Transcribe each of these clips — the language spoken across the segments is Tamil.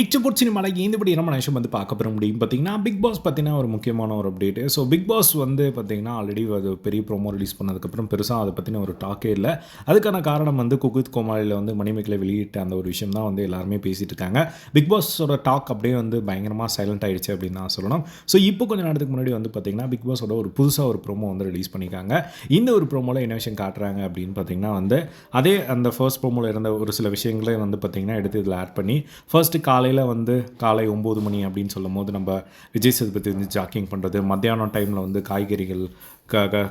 எச்சப்போட் சினிமாலைக்கு இந்தபடி நம்ம நேஷம் வந்து பார்க்க போகிற முடியும்? பார்த்தீங்கன்னா பிக் பாஸ் பார்த்தீங்கன்னா ஒரு முக்கியமான ஒரு அப்டேட்டு ஸோ பிக் பாஸ் வந்து பார்த்தீங்கன்னா ஆல்ரெடி அது பெரிய ப்ரோமோ ரிலீஸ் பண்ணதுக்கப்புறம் பெருசாக அதை பற்றின ஒரு டாக்கே இல்லை. அதுக்கான காரணம் வந்து குகுத் கோமாளியில் வந்து மணிமேக்கலை வெளியிட்ட அந்த ஒரு விஷயம் தான் வந்து எல்லாருமே பேசிகிட்டு இருக்காங்க. பிக் பாஸோட டாக் அப்படியே வந்து பயங்கரமாக சைலண்ட் ஆகிடுச்சு அப்படின்னு தான் சொல்லணும். ஸோ இப்போ கொஞ்சம் நேரத்துக்கு முன்னாடி வந்து பார்த்தீங்கன்னா பிக் பாஸோட ஒரு புதுசாக ஒரு ப்ரோமோ வந்து ரிலீஸ் பண்ணியிருக்காங்க. இந்த ஒரு ப்ரோமோவில் என்ன விஷயம் காட்டுறாங்க அப்படின்னு பார்த்தீங்கன்னா வந்து அதே அந்த ஃபர்ஸ்ட் ப்ரோமோவில் இருந்த ஒரு சில விஷயங்களே வந்து பார்த்தீங்கன்னா எடுத்து இதில் ஆட் பண்ணி ஃபர்ஸ்ட்டு காலையில் வந்து காலை ஒம்பது மணி அப்படின்னு சொல்லும் போது நம்ம விஜய் சேதுபதி வந்து ஜாக்கிங் பண்ணுறது மத்தியானம் டைமில் வந்து காய்கறிகள்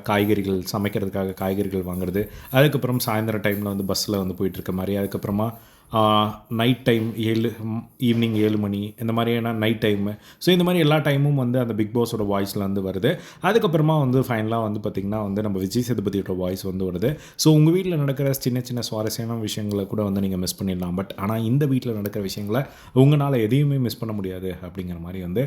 காய்கறிகள் சமைக்கிறதுக்காக காய்கறிகள் வாங்குறது அதுக்கப்புறம் சாயந்தரம் டைமில் வந்து பஸ்ஸில் வந்து போயிட்டுருக்க மாதிரி அதுக்கப்புறமா நைட் டைம் ஏழு ஈவினிங் ஏழு மணி இந்த மாதிரியான நைட் டைமு ஸோ இந்த மாதிரி எல்லா டைமும் வந்து அந்த பிக் பாஸோட வாய்ஸில் வந்து வருது. அதுக்கப்புறமா வந்து ஃபைனலாக வந்து பார்த்திங்கன்னா வந்து நம்ம விஜய் சேதுபதியோட வாய்ஸ் வந்து வருது. ஸோ உங்கள் வீட்டில் நடக்கிற சின்ன சின்ன சுவாரஸ்யமான விஷயங்களை கூட வந்து நீங்கள் மிஸ் பண்ணிடலாம். பட் ஆனால் இந்த வீட்டில் நடக்கிற விஷயங்களை உங்களால் எதையுமே மிஸ் பண்ண முடியாது அப்படிங்கிற மாதிரி வந்து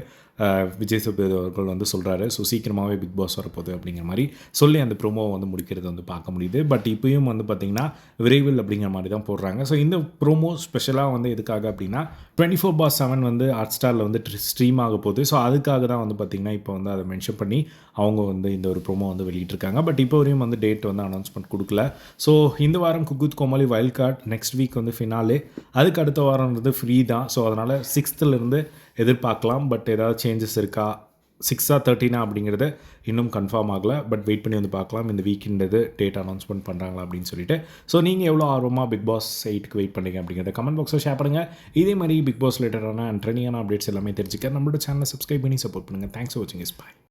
விஜய் சேதுபதி அவர்கள் வந்து சொல்கிறாரு ஸோ சீக்கிரமாகவே பிக் பாஸ் வரப்போகுது அப்படிங்கிற மாதிரி சொல்லி அந்த ப்ரோமோவை வந்து முடிக்கிறது வந்து பார்க்க முடியுது. பட் இப்போயும் வந்து பார்த்திங்கன்னா விரைவில் அப்படிங்கிற மாதிரி தான் போடுறாங்க. ஸோ இந்த ப்ரோ ப்ரோமோ ஸ்பெஷலாக வந்து எதுக்காக அப்படின்னா டுவெண்ட்டி ஃபோர் பார் செவன் வந்து ஹாட் ஸ்டாரில் வந்து ஸ்ட்ரீம் ஆக போகுது. ஸோ அதுக்காக தான் வந்து பார்த்திங்கன்னா இப்போ வந்து அதை மென்ஷன் பண்ணி அவங்க வந்து இந்த ஒரு ப்ரோமோ வந்து வெளியிட்டிருக்காங்க. பட் இப்போ வரையும் வந்து டேட் வந்து அனௌன்ஸ்மெண்ட் கொடுக்கல. ஸோ இந்த வாரம் குக்குத் கோமாளி வைல்ட் கார்ட் நெக்ஸ்ட் வீக் வந்து ஃபினாலே அதுக்கு அடுத்த வாரம் வந்து ஃப்ரீ தான். ஸோ அதனால் சிக்ஸ்த்துலேருந்து எதிர்பார்க்கலாம். பட் ஏதாவது சேஞ்சஸ் இருக்கா? சிக்ஸா தேர்ட்டினா அப்படிங்கிறது இன்னும் கன்ஃபார்ம் ஆகலை. பட் வெயிட் பண்ணி வந்து பார்க்கலாம். இந்த வீக்கெண்டது டேட் அனௌன்ஸ்மெண்ட் பண்ணுறாங்களா அப்படின்னு சொல்லிட்டு. ஸோ நீங்கள் எவ்வளோ ஆர்வமாக பிக் பாஸ் எயிட்டுக்கு வெயிட் பண்ணுங்க அப்படிங்கிறத கமெண்ட் பாக்ஸில் ஷேர் பண்ணுங்கள் இதே மாதிரி பிக் பாஸ் ரிலேட்டடான அண்ட் ட்ரெண்டிங்கான அப்டேட்ஸ் எல்லாமே தெரிஞ்சுக்க. நம்மளோட சேனலை சப்ஸ்கிரைப் பண்ணி சப்போர்ட் பண்ணுங்கள் தேங்க்ஸ் ஃபார் வாட்சிங் இஸ் பாய்